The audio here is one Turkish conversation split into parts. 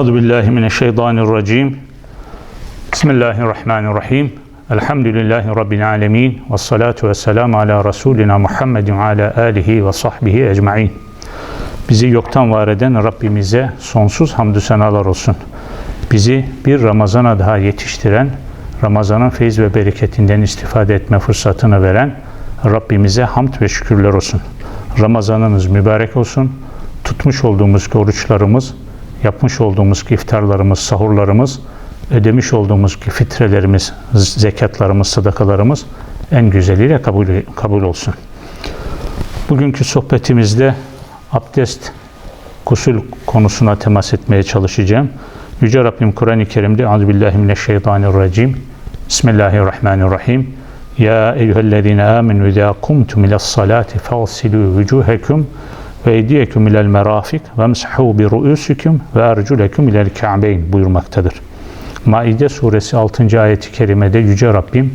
Euzu billahi mineşşeytanirracim. Bismillahirrahmanirrahim. Elhamdülillahi rabbil alamin ve salatu vesselam ala rasulina Muhammedin ala alihi ve sahbihi ecmaîn. Bizi yoktan var eden Rabbimize sonsuz hamdü senalar olsun. Bizi bir Ramazana daha yetiştiren, Ramazan'ın feyiz ve bereketinden istifade etme fırsatını veren Rabbimize hamd ve şükürler olsun. Ramazanınız mübarek olsun. Tutmuş olduğumuz oruçlarımız, yapmış olduğumuz iftarlarımız, sahurlarımız, ödemiş olduğumuz fitrelerimiz, zekatlarımız, sadakalarımız en güzeliyle kabul, kabul olsun. Bugünkü sohbetimizde abdest, gusül konusuna temas etmeye çalışacağım. Yüce Rabbim Kur'an-ı Kerim'de Euzubillahimineşşeytanirracim Bismillahirrahmanirrahim Ya eyyühellezine amenu izâ kumtum ilas salati fagsilû vücûhekum ve eydiyeküm ilel merafik ve msahû bi ru'ûsüküm ve erculeküm ilel ka'beyn buyurmaktadır. Maide suresi 6. ayeti kerimede Yüce Rabbim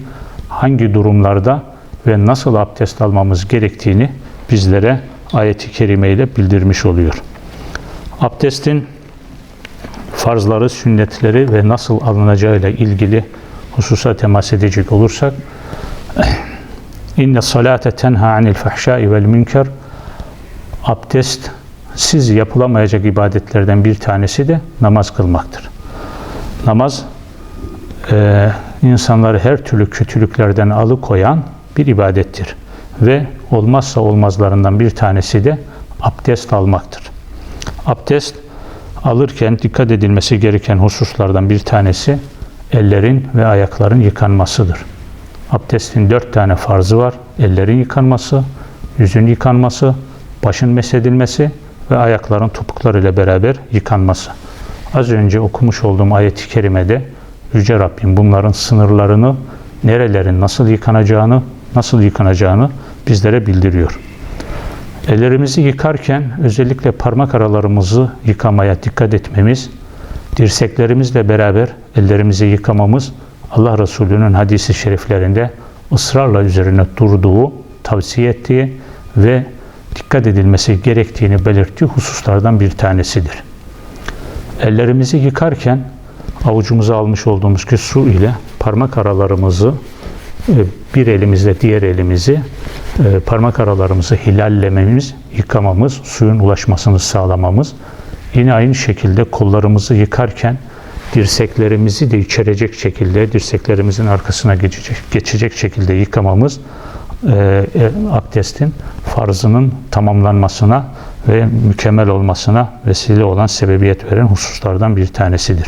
hangi durumlarda ve nasıl abdest almamız gerektiğini bizlere ayeti kerimeyle bildirmiş oluyor. Abdestin farzları, sünnetleri ve nasıl alınacağıyla ilgili hususa temas edecek olursak İnne salate tenha anil fahşai vel münker abdest siz yapılamayacak ibadetlerden bir tanesi de namaz kılmaktır. Namaz e, insanları her türlü kötülüklerden alıkoyan bir ibadettir. Ve olmazsa olmazlarından bir tanesi de abdest almaktır. Abdest alırken dikkat edilmesi gereken hususlardan bir tanesi ellerin ve ayakların yıkanmasıdır. Abdestin dört tane farzı var. Ellerin yıkanması, yüzün yıkanması, başın mesedilmesi ve ayakların topuklarıyla beraber yıkanması. Az önce okumuş olduğum ayet-i kerimede Yüce Rabbim bunların sınırlarını, nerelerin nasıl yıkanacağını, nasıl yıkanacağını bizlere bildiriyor. Ellerimizi yıkarken özellikle parmak aralarımızı yıkamaya dikkat etmemiz, dirseklerimizle beraber ellerimizi yıkamamız Allah Resulü'nün hadisi şeriflerinde ısrarla üzerine durduğu, tavsiye ettiği ve dikkat edilmesi gerektiğini belirttiği hususlardan bir tanesidir. Ellerimizi yıkarken avucumuza almış olduğumuz ki su ile parmak aralarımızı e, bir elimizle diğer elimizi e, parmak aralarımızı hilallememiz, yıkamamız, suyun ulaşmasını sağlamamız. Yine aynı şekilde kollarımızı yıkarken dirseklerimizi de içerecek şekilde, dirseklerimizin arkasına geçecek, geçecek şekilde yıkamamız e, abdestin farzının tamamlanmasına ve mükemmel olmasına vesile olan sebebiyet veren hususlardan bir tanesidir.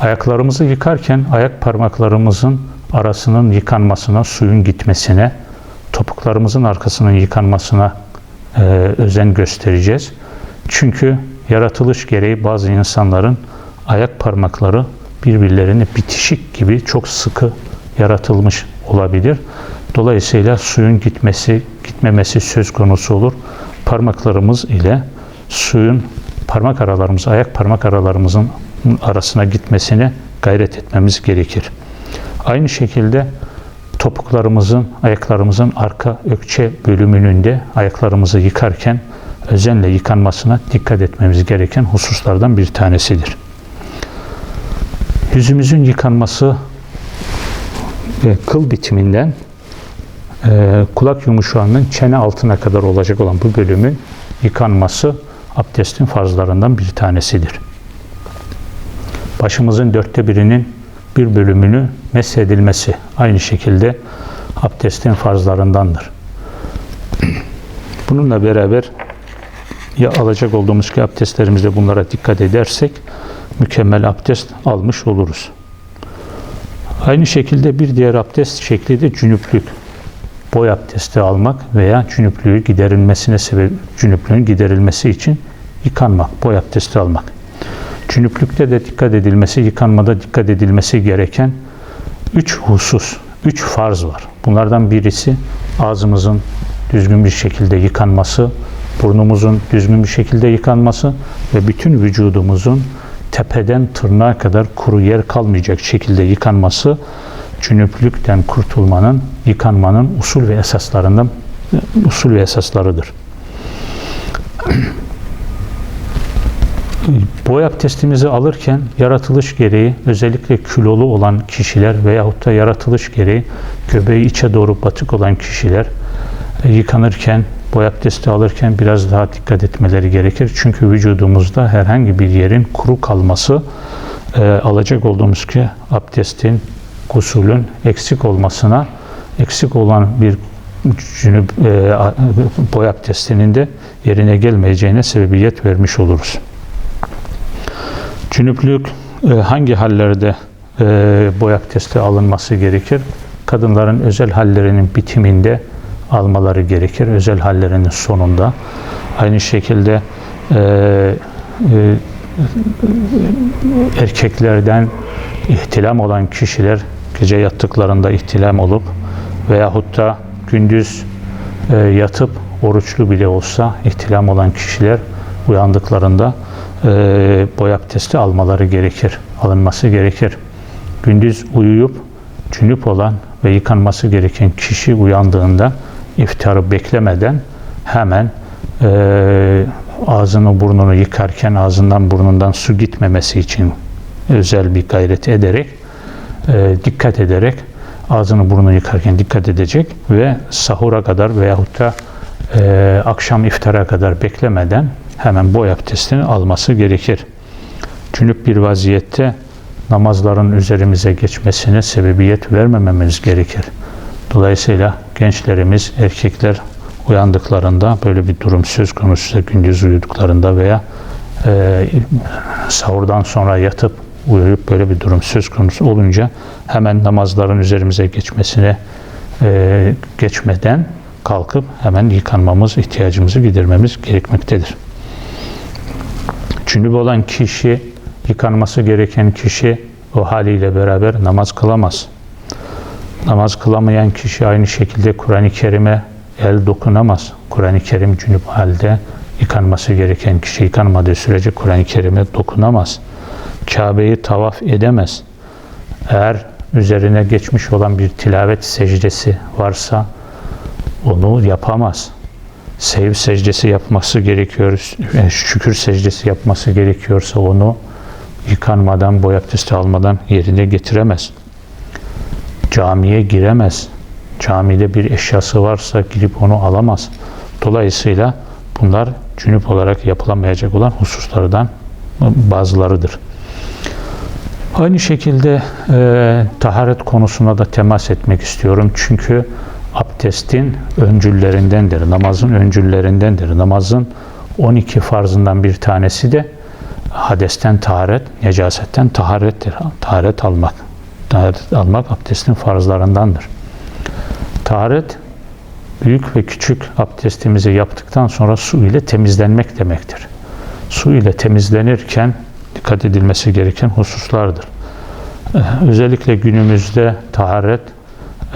Ayaklarımızı yıkarken ayak parmaklarımızın arasının yıkanmasına, suyun gitmesine, topuklarımızın arkasının yıkanmasına e, özen göstereceğiz. Çünkü yaratılış gereği bazı insanların ayak parmakları birbirlerine bitişik gibi çok sıkı yaratılmış olabilir. Dolayısıyla suyun gitmesi, gitmemesi söz konusu olur. Parmaklarımız ile suyun parmak aralarımız, ayak parmak aralarımızın arasına gitmesine gayret etmemiz gerekir. Aynı şekilde topuklarımızın, ayaklarımızın arka ökçe bölümünün de ayaklarımızı yıkarken özenle yıkanmasına dikkat etmemiz gereken hususlardan bir tanesidir. Yüzümüzün yıkanması ve kıl bitiminden e, kulak yumuşağının çene altına kadar olacak olan bu bölümün yıkanması abdestin farzlarından bir tanesidir. Başımızın dörtte birinin bir bölümünü mesedilmesi aynı şekilde abdestin farzlarındandır. Bununla beraber ya alacak olduğumuz ki abdestlerimizde bunlara dikkat edersek mükemmel abdest almış oluruz. Aynı şekilde bir diğer abdest şekli de cünüplük. Boy abdesti almak veya cünüplüğü giderilmesine sebep cünüplüğün giderilmesi için yıkanmak, boy abdesti almak. Cünüplükte de dikkat edilmesi, yıkanmada dikkat edilmesi gereken üç husus, üç farz var. Bunlardan birisi ağzımızın düzgün bir şekilde yıkanması, burnumuzun düzgün bir şekilde yıkanması ve bütün vücudumuzun tepeden tırnağa kadar kuru yer kalmayacak şekilde yıkanması cünüplükten kurtulmanın, yıkanmanın usul ve esaslarından usul ve esaslarıdır. Boy abdestimizi alırken yaratılış gereği özellikle kilolu olan kişiler veyahut da yaratılış gereği göbeği içe doğru batık olan kişiler e, yıkanırken boy abdesti alırken biraz daha dikkat etmeleri gerekir. Çünkü vücudumuzda herhangi bir yerin kuru kalması e, alacak olduğumuz ki abdestin, gusulün eksik olmasına eksik olan bir cünüp, e, boy abdestinin de yerine gelmeyeceğine sebebiyet vermiş oluruz. Cünüplük e, hangi hallerde e, boy abdesti alınması gerekir? Kadınların özel hallerinin bitiminde almaları gerekir. Özel hallerinin sonunda. Aynı şekilde e, e, erkeklerden ihtilam olan kişiler gece yattıklarında ihtilam olup veyahut da gündüz e, yatıp oruçlu bile olsa ihtilam olan kişiler uyandıklarında e, boy abdesti almaları gerekir, alınması gerekir. Gündüz uyuyup cünüp olan ve yıkanması gereken kişi uyandığında iftarı beklemeden hemen e, ağzını burnunu yıkarken ağzından burnundan su gitmemesi için özel bir gayret ederek e, dikkat ederek ağzını burnunu yıkarken dikkat edecek ve sahura kadar veyahut da e, akşam iftara kadar beklemeden hemen boy abdestini alması gerekir. Cünüp bir vaziyette namazların üzerimize geçmesine sebebiyet vermememiz gerekir. Dolayısıyla gençlerimiz, erkekler uyandıklarında böyle bir durum söz konusu gündüz uyuduklarında veya e, sahurdan sonra yatıp uyuyup böyle bir durum söz konusu olunca hemen namazların üzerimize geçmesine e, geçmeden kalkıp hemen yıkanmamız, ihtiyacımızı gidermemiz gerekmektedir. Cünüp olan kişi, yıkanması gereken kişi o haliyle beraber namaz kılamaz. Namaz kılamayan kişi aynı şekilde Kur'an-ı Kerim'e el dokunamaz. Kur'an-ı Kerim cünüp halde yıkanması gereken kişi yıkanmadığı sürece Kur'an-ı Kerim'e dokunamaz. Kabe'yi tavaf edemez. Eğer üzerine geçmiş olan bir tilavet secdesi varsa onu yapamaz. Sev secdesi yapması gerekiyor, e, şükür secdesi yapması gerekiyorsa onu yıkanmadan, boy abdesti almadan yerine getiremez. Camiye giremez. Camide bir eşyası varsa girip onu alamaz. Dolayısıyla bunlar cünüp olarak yapılamayacak olan hususlardan bazılarıdır. Aynı şekilde e, taharet konusuna da temas etmek istiyorum. Çünkü abdestin öncüllerindendir. Namazın öncüllerindendir. Namazın 12 farzından bir tanesi de hadesten taharet, necasetten taharettir. Taharet almak. Taharet almak abdestin farzlarındandır. Taharet büyük ve küçük abdestimizi yaptıktan sonra su ile temizlenmek demektir. Su ile temizlenirken dikkat edilmesi gereken hususlardır. Ee, Özellikle günümüzde taharet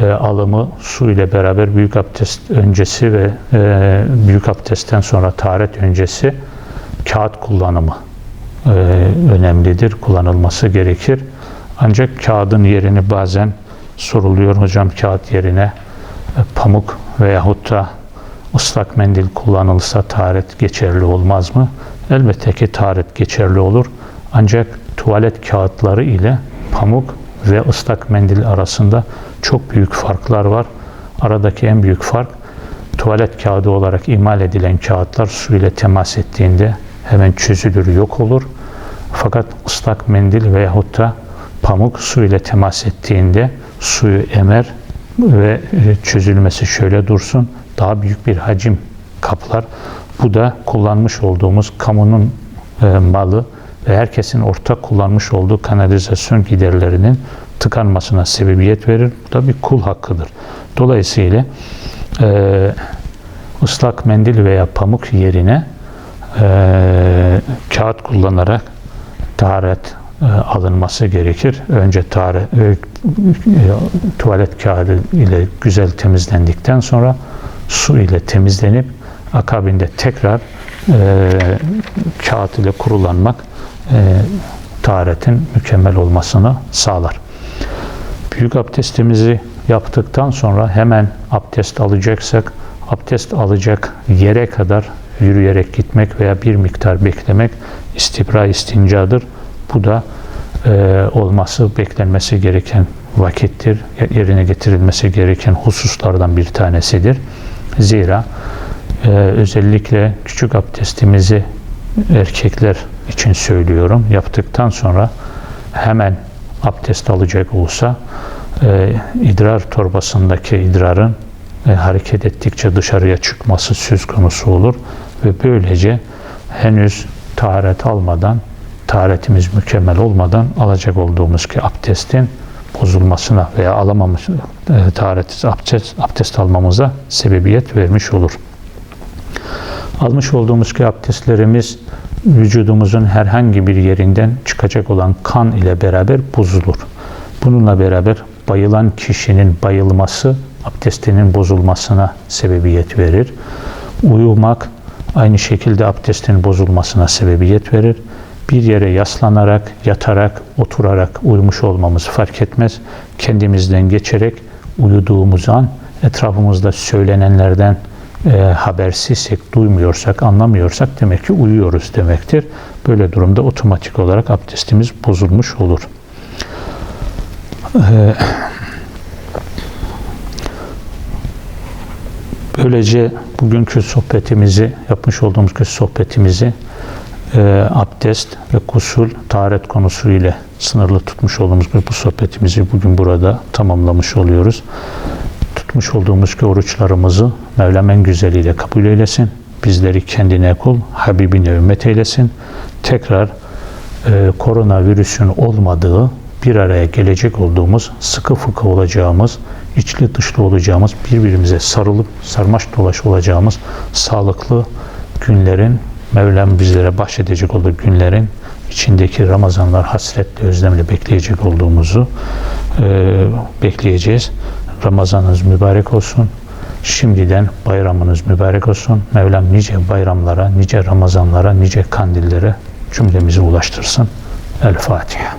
e, alımı su ile beraber büyük abdest öncesi ve e, büyük abdestten sonra taharet öncesi kağıt kullanımı e, önemlidir, kullanılması gerekir. Ancak kağıdın yerini bazen soruluyor hocam kağıt yerine e, pamuk veyahut da ıslak mendil kullanılsa taharet geçerli olmaz mı? Elbette ki taharet geçerli olur. Ancak tuvalet kağıtları ile pamuk ve ıslak mendil arasında çok büyük farklar var. Aradaki en büyük fark tuvalet kağıdı olarak imal edilen kağıtlar su ile temas ettiğinde hemen çözülür, yok olur. Fakat ıslak mendil veyahut da pamuk su ile temas ettiğinde suyu emer ve e, çözülmesi şöyle dursun. Daha büyük bir hacim kaplar. Bu da kullanmış olduğumuz kamunun e, malı ve herkesin ortak kullanmış olduğu kanalizasyon giderlerinin tıkanmasına sebebiyet verir. Bu da bir kul hakkıdır. Dolayısıyla e, ıslak mendil veya pamuk yerine e, kağıt kullanarak taharet e, alınması gerekir. Önce taharet, e, tuvalet kağıdı ile güzel temizlendikten sonra su ile temizlenip akabinde tekrar e, kağıt ile kurulanmak e, taharetin mükemmel olmasını sağlar. Büyük abdestimizi yaptıktan sonra hemen abdest alacaksak abdest alacak yere kadar yürüyerek gitmek veya bir miktar beklemek istibra istincadır. Bu da e, olması beklenmesi gereken vakittir. Yerine getirilmesi gereken hususlardan bir tanesidir. Zira e, özellikle küçük abdestimizi erkekler için söylüyorum. Yaptıktan sonra hemen abdest alacak olsa e, idrar torbasındaki idrarın e, hareket ettikçe dışarıya çıkması söz konusu olur ve böylece henüz taharet almadan taharetimiz mükemmel olmadan alacak olduğumuz ki abdestin bozulmasına veya alamamış e, taharet abdest, abdest almamıza sebebiyet vermiş olur. Almış olduğumuz ki abdestlerimiz vücudumuzun herhangi bir yerinden çıkacak olan kan ile beraber bozulur. Bununla beraber bayılan kişinin bayılması abdestinin bozulmasına sebebiyet verir. Uyumak aynı şekilde abdestin bozulmasına sebebiyet verir. Bir yere yaslanarak, yatarak, oturarak uyumuş olmamız fark etmez. Kendimizden geçerek uyuduğumuz an etrafımızda söylenenlerden e, habersizsek, duymuyorsak, anlamıyorsak demek ki uyuyoruz demektir. Böyle durumda otomatik olarak abdestimiz bozulmuş olur. E, böylece bugünkü sohbetimizi, yapmış olduğumuz sohbetimizi e, abdest ve kusul, taharet konusu ile sınırlı tutmuş olduğumuz bu sohbetimizi bugün burada tamamlamış oluyoruz tutmuş olduğumuz ki oruçlarımızı Mevlam en güzeliyle kabul eylesin. Bizleri kendine kul, Habibine ümmet eylesin. Tekrar e, koronavirüsün olmadığı bir araya gelecek olduğumuz, sıkı fıkı olacağımız, içli dışlı olacağımız, birbirimize sarılıp sarmaş dolaş olacağımız sağlıklı günlerin Mevlam bizlere bahşedecek olduğu günlerin içindeki Ramazanlar hasretle, özlemle bekleyecek olduğumuzu e, bekleyeceğiz. Ramazanınız mübarek olsun. Şimdiden bayramınız mübarek olsun. Mevlam nice bayramlara, nice Ramazanlara, nice kandillere cümlemizi ulaştırsın. El Fatiha.